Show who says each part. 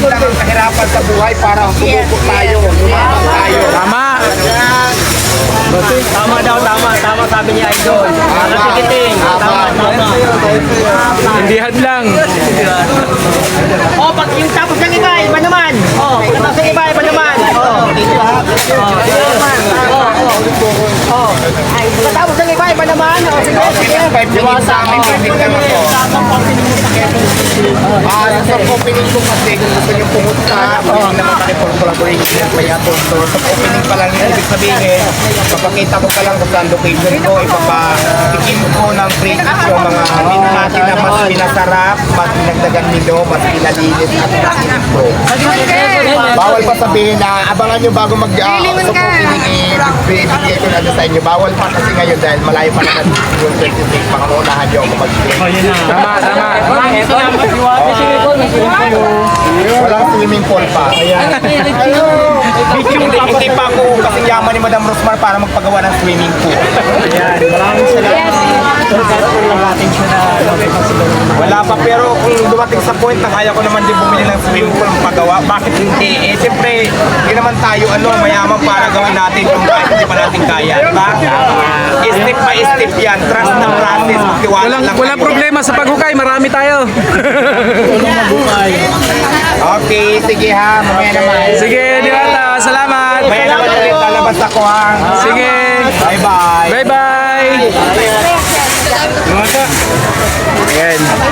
Speaker 1: lang ang kahirapan sa buhay para sumubok tayo. Lumabang tayo.
Speaker 2: Tama.
Speaker 3: Tama daw, tama. Tama sabi niya, Idol. Ano tikiting? Tama, tama.
Speaker 2: Hindi hadlang.
Speaker 3: Oh, pag yung tapos ng iba, iba naman. Oh, pag tapos ng iba, iba naman. Oh, dito ha. Oh, dito naman. Oh, oh. Oh. Ay, pagkatapos ng iba, iba naman. Oh, sige, sige.
Speaker 1: Five minutes sa amin, five minutes lang ako. Ah, sa opening ko kasi kung gusto pumunta, opening naman kami for collaboration, may atol store. Sa opening pa lang yun, ibig sabihin, papakita ko pa lang kung saan location ko, ipapatikim ko ng free gift yung mga menu natin na mas pinasarap, mas pinagdagan nito, mas pinalinis at mas pinipro. Bawal pa sabihin na abangan nyo bago mag uh, eh, bibigay ko na sa inyo. Bawal pa kasi ngayon dahil malayo pa naman yung 26, mga unahan nyo ako mag-drink.
Speaker 2: Tama, tama.
Speaker 3: Ito.
Speaker 1: Walang swimming pool pa. Ayan. hindi, hindi pa ako kasi yaman ni Madam Rosmar para magpagawa ng swimming pool.
Speaker 3: Ayan, maraming salamat. Pagkat po lang natin siya na
Speaker 1: Wala pa pero kung dumating sa point na kaya ko naman din bumili ng swimming pool ang pagawa, bakit hindi? Eh siyempre, hindi naman tayo ano, mayaman para gawin natin kung kahit hindi pa natin kaya, di ba? Step by step yan, trust the process, magtiwala
Speaker 2: Walang,
Speaker 1: lang
Speaker 2: walang
Speaker 1: kayo.
Speaker 2: problema sa paghukay. Marami tayo.
Speaker 1: Okay, sige ha, mamaya naman.
Speaker 2: Sige, Diwata. Salamat.
Speaker 1: Mamaya naman ulit lalabas ako ha.
Speaker 2: Sige.
Speaker 1: Bye-bye.
Speaker 2: Bye-bye. Ayan.